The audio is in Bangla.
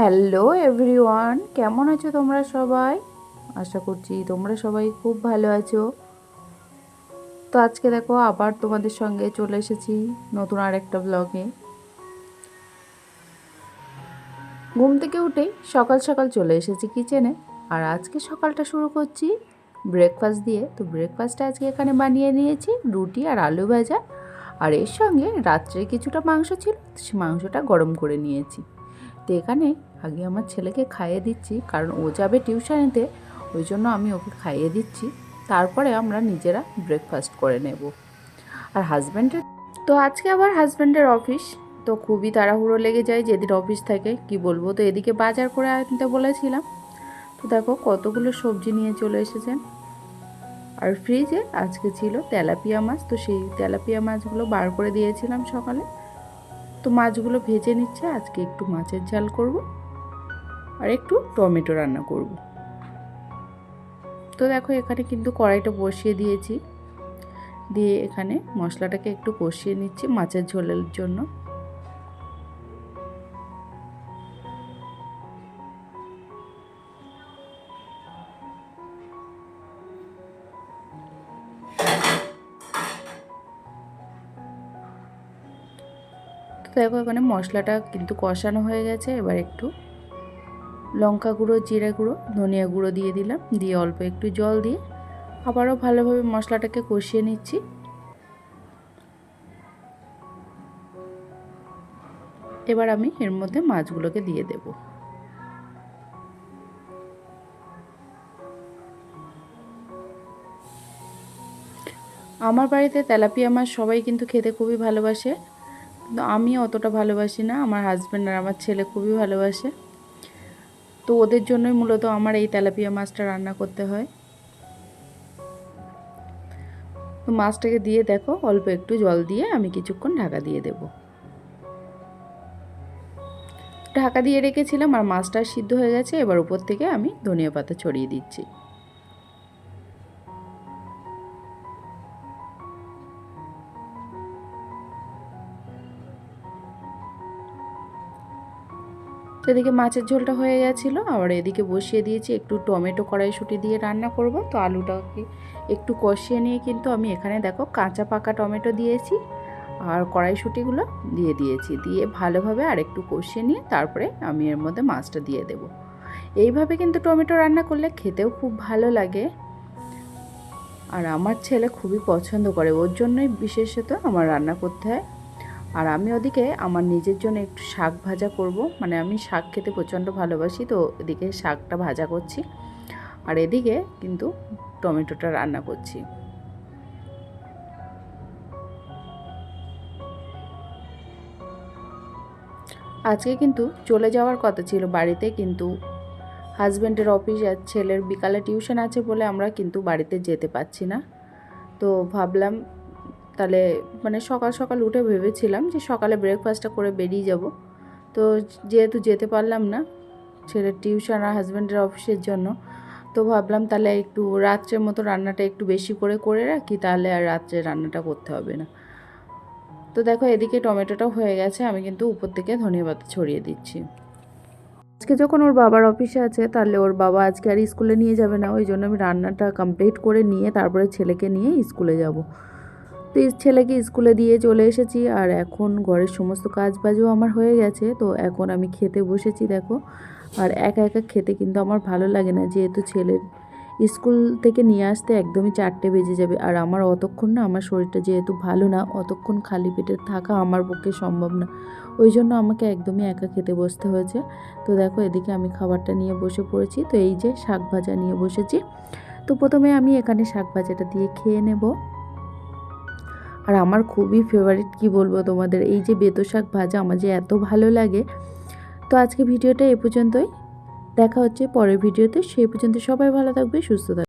হ্যালো এভরিওয়ান কেমন আছো তোমরা সবাই? আশা করছি তোমরা সবাই খুব ভালো আছো। তো আজকে দেখো, আবার তোমাদের সঙ্গে চলে এসেছি নতুন আর একটা ব্লগে ঘুম থেকে উঠেই সকাল সকাল চলে এসেছি কিচেনে আর আজকে সকালটা শুরু করছি ব্রেকফাস্ট দিয়ে। তো ব্রেকফাস্টটা আজকে এখানে বানিয়ে নিয়েছি, রুটি আর আলু ভাজা। আর এর সঙ্গে রাত্রে কিছুটা মাংস ছিল সে মাংসটা গরম করে নিয়েছি। তো এখানে আগে আমার ছেলেকে খাইয়ে দিচ্ছি, কারণ ও যাবে টিউশনেতে ওই জন্য আমি ওকে খাইয়ে দিচ্ছি। তারপরে আমরা নিজেরা ব্রেকফাস্ট করে নেব। আর হাজব্যান্ডের তো আজকে আবার হাজব্যান্ডের অফিস তো খুবই তাড়াহুড়ো লেগে যায় যেদিন অফিস থাকে, কি বলব? তো এদিকে বাজার করে আনতে বলেছিলাম। তো দেখো কতগুলো সবজি নিয়ে চলে এসেছেন আর ফ্রিজে আজকে ছিল তেলাপিয়া মাছ, তো সেই তেলাপিয়া মাছগুলো বার করে দিয়েছিলাম সকালে। তো মাছগুলো ভেজে নিচ্ছে, আজকে একটু মাছের ঝাল করব আর একটু টমেটো রান্না করব। তো দেখো এখানে কিন্তু কড়াইটা বসিয়ে দিয়েছি। দিয়ে এখানে মশলাটাকে একটু কষিয়ে নিচ্ছি মাছের ঝোলের জন্য। দেখো এখানে মশলাটা কিন্তু কষানো হয়ে গেছে, এবার একটু লঙ্কা গুঁড়ো, জিরা গুঁড়ো, ধনিয়া গুঁড়ো দিয়ে দিলাম, দিয়ে অল্প একটু জল দিয়ে আবারও ভালোভাবে মশলাটাকে কষিয়ে নিচ্ছি। এবার আমি এর মধ্যে মাছগুলোকে দিয়ে দেব। আমার বাড়িতে তেলাপিয়া মাছ সবাই কিন্তু খেতে খুবই ভালোবাসে। কিন্তু আমি অতটা ভালোবাসি না, আমার হাজব্যান্ড আর আমার ছেলে খুবই ভালোবাসে। তো ওদের জন্যই মূলত আমার এই তেলাপিয়া মাছটা রান্না করতে হয়। তো মাছটাকে দিয়ে দেখো, অল্প একটু জল দিয়ে আমি কিছুক্ষণ ঢাকা দিয়ে দেব। ঢাকা দিয়ে রেখেছিলাম আর মাছটা সিদ্ধ হয়ে গেছে, এবার উপর থেকে আমি ধনিয়া পাতা ছড়িয়ে দিচ্ছি। এদিকে মাছের ঝোলটা হয়ে গেছিল, আবার এদিকে বসিয়ে দিয়েছি একটু টমেটো কড়াইশুটি দিয়ে রান্না করব। তো আলুটাকে একটু কষিয়ে নিয়ে কিন্তু আমি এখানে দেখো কাঁচা পাকা টমেটো দিয়েছি আর কড়াইশুটিগুলো দিয়ে দিয়েছি। দিয়ে ভালোভাবে আর একটু কষিয়ে নিয়ে তারপরে আমি এর মধ্যে মাছটা দিয়ে দেব। এইভাবে কিন্তু টমেটো রান্না করলে খেতেও খুব ভালো লাগে। আর আমার ছেলে খুবই পছন্দ করে, ওর জন্যই বিশেষত আমার রান্না করতে হয়। আর আমি ওদিকে আমার নিজের জন্য একটু শাক ভাজা করব। মানে আমি শাক খেতে প্রচণ্ড ভালোবাসি, তো এদিকে শাকটা ভাজা করছি। আর এদিকে কিন্তু টমেটোটা রান্না করছি। আজকে কিন্তু চলে যাওয়ার কথা ছিল বাড়িতে, কিন্তু হাজব্যান্ডের অফিস আর ছেলের বিকালে টিউশন আছে বলে আমরা কিন্তু বাড়িতে যেতে পারছি না। তো ভাবলাম তাহলে মানে সকাল সকাল উঠে ভেবেছিলাম যে সকালে ব্রেকফাস্টটা করে বেরিয়ে যাব। তো যেহেতু যেতে পারলাম না, ছেলের টিউশন আর হাজব্যান্ডের অফিসের জন্য, তো ভাবলাম তাহলে একটু রাত্রের মতো রান্নাটা একটু বেশি করে করে রাখি, তাহলে আর রাত্রে রান্নাটা করতে হবে না। তো দেখো এদিকে টমেটোটা হয়ে গেছে, আমি কিন্তু উপর থেকে ধন্যবাদ ছড়িয়ে দিচ্ছি। আজকে যখন ওর বাবার অফিসে আছে, তাহলে ওর বাবা আজকে আর স্কুলে নিয়ে যাবে না, ওই জন্য আমি রান্নাটা কমপ্লিট করে নিয়ে তারপরে ছেলেকে নিয়ে স্কুলে যাব। তো ছেলেকে স্কুলে দিয়ে চলে এসেছি আর এখন ঘরের সমস্ত কাজ বাজও আমার হয়ে গেছে। তো এখন আমি খেতে বসেছি, দেখো। আর একা একা খেতে কিন্তু আমার ভালো লাগে না, যেহেতু ছেলের স্কুল থেকে নিয়ে আসতে একদমই চারটে বেজে যাবে। আর আমার অতক্ষণ না, আমার শরীরটা যেহেতু ভালো না, অতক্ষণ খালি পেটে থাকা আমার পক্ষে সম্ভব না। ওই জন্য আমাকে একদমই একা খেতে বসতে হয়েছে। তো দেখো, এদিকে আমি খাবারটা নিয়ে বসে পড়েছি। তো এই যে শাক ভাজা নিয়ে বসেছি। তো প্রথমে আমি এখানে শাক ভাজাটা দিয়ে খেয়ে নেব। আর আমার খুবই ফেভারিট কি বলব তোমাদের, এই যে বেতো শাক ভাজা আমার যে এত ভালো লাগে। তো আজকে ভিডিওটা এ পর্যন্তই। দেখা হচ্ছে পরের ভিডিওতে সেই পর্যন্ত সবাই ভালো থাকবে, সুস্থ থাকবে।